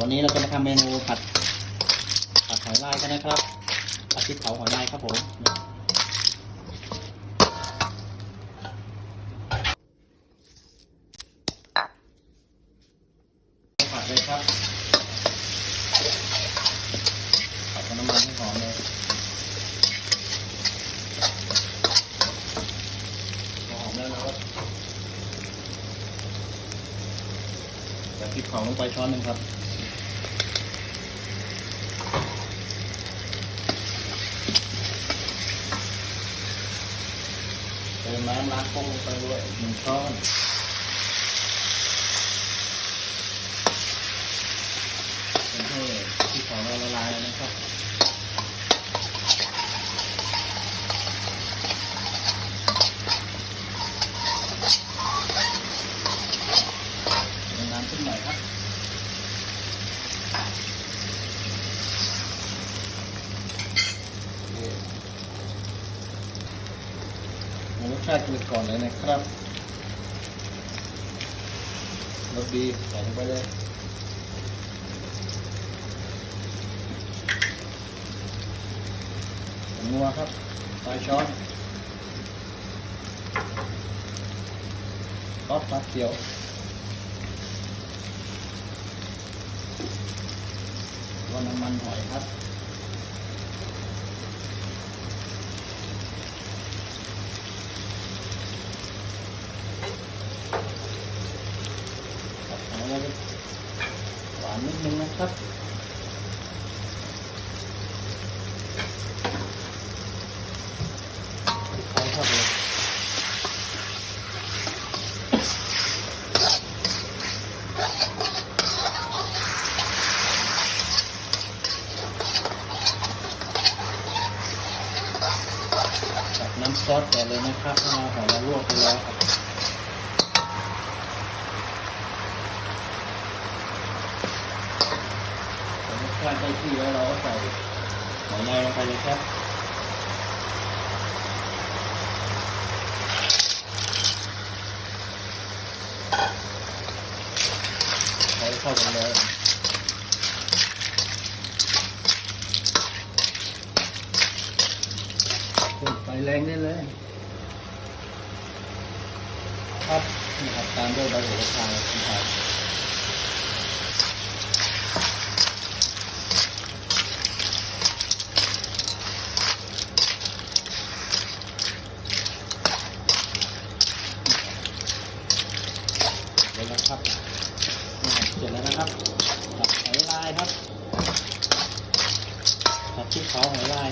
วันนี้เราจะมาทำเมนูผัดผัดหอยลายกันนะครับผัดพริกเผาหอยลายครับผมผัดเลยครับผัดกับน้ำมันให้หอมเลยพอหอมแล้วเราก็ใส่พริกเผาลงไปช้อนหนึ่งครับ เติม น้ำล้างโค้งไปด้วยหนึ่งช้อนเป็นให้ที่ของเราละลายแล้วนะครับน้ำขึ้นหน่อยครับโอเค รสชาติคือก่อนเลยนะครับรสดีใส่ลงไปเลยนัวครับปลายช้อนซอสปลาเขียววก็น้ำมันหอยครับ ครับเอาไว้หวานนิดนึงนะครับใส่เข้าไปตักน้ำซอสก่อนเลยนะครับเราะเราหอยเราลวกไปแล้วครับ ผมคลาดได้ที่แล้วเราก็ใส่หอยนายลงไปเลยครับใช้เข้ากันเลยไฟแรงได้เลยครับนี่ครับตามด้วยใบโหระพาครับ เสร็จแล้วครับเสร็จแล้วนะครับตัดหอยลายครับตัดที่เขาหอยลาย